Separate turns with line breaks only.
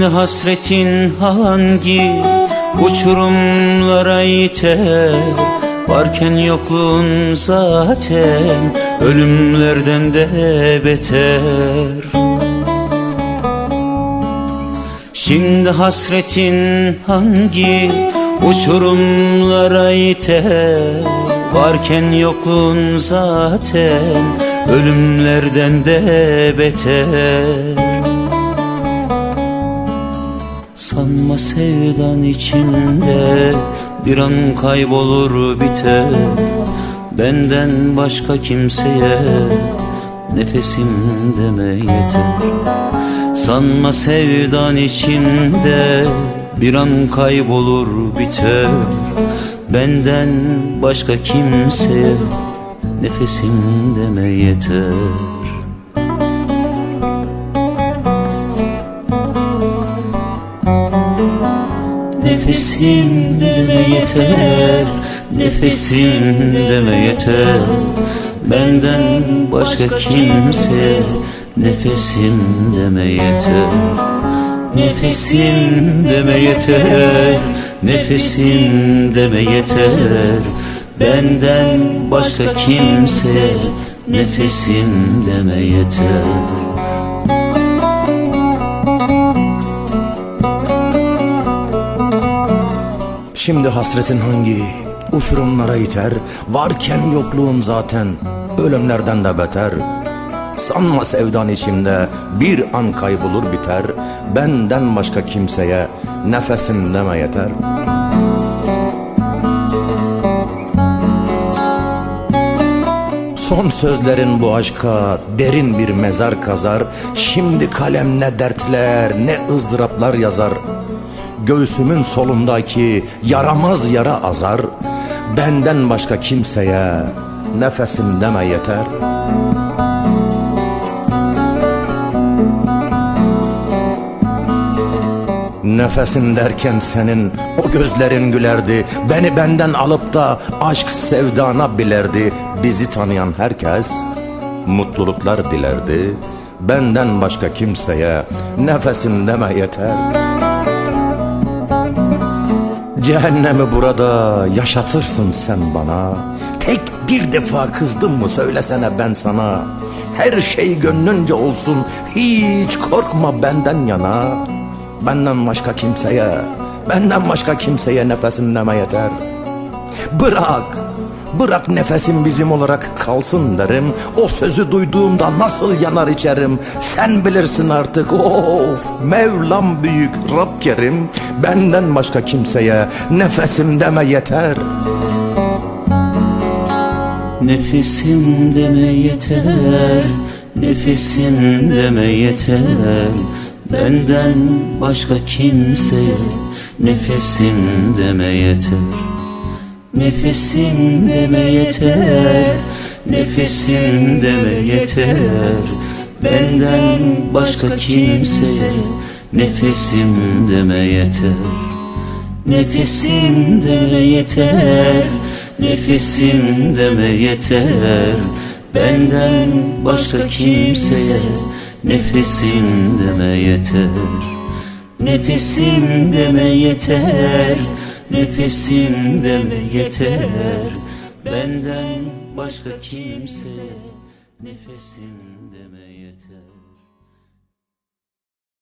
hasretin hangi uçurumlara iter? Varken yokluğun zaten ölümlerden de beter. Şimdi hasretin hangi uçurumlara iter? Varken yokluğun zaten ölümlerden de beter Sanma sevdan içinde bir an kaybolur biter Benden başka kimseye nefesim deme yeter. Sanma sevdan içinde bir an kaybolur biter Benden başka kimseye nefesim deme yeter Nefesim deme yeter Nefesim deme yeter. Benden başka kimse Nefesim deme yeter. Nefesim deme yeter Nefesim deme yeter. Benden başka kimse Nefesim deme yeter
Şimdi hasretin hangi? Uçurumlara iter Varken yokluğun zaten. Ölümlerden de beter. Sanma sevdan içinde bir an kaybolur biter. Benden başka kimseye nefesim deme yeter. Son sözlerin bu aşka derin bir mezar kazar. Şimdi kalem ne dertler ne ızdıraplar yazar Göğsümün solundaki yaramaz yara azar Benden başka kimseye nefesim deme yeter. Nefesim derken senin o gözlerin gülerdi Beni benden alıp da aşk sevdana bilerdi. Bizi tanıyan herkes mutluluklar dilerdi. Benden başka kimseye nefesim deme yeter Cehennemi burada yaşatırsın sen bana. Tek bir defa kızdım mı söylesene ben sana. Her şey gönlünce olsun hiç korkma benden yana. Benden başka kimseye Benden başka kimseye nefesim deme yeter. Bırak Bırak nefesim bizim olarak kalsın derim. O sözü duyduğumda nasıl yanar içerim? Sen bilirsin artık. Of Mevlam büyük Rab kerim Benden başka kimseye nefesim deme yeter.
Nefesim deme yeter Nefesim deme yeter. Benden başka kimseye Nefesim deme yeter. Nefesim deme yeter Nefesim deme yeter. Benden başka kimseye Nefesim deme yeter. Nefesim deme yeter. Nefesim deme yeter. Benden başka kimseye Nefesim deme yeter. Nefesim deme yeter. Nefesim deme yeter. Benden başka kimseye Nefesim deme yeter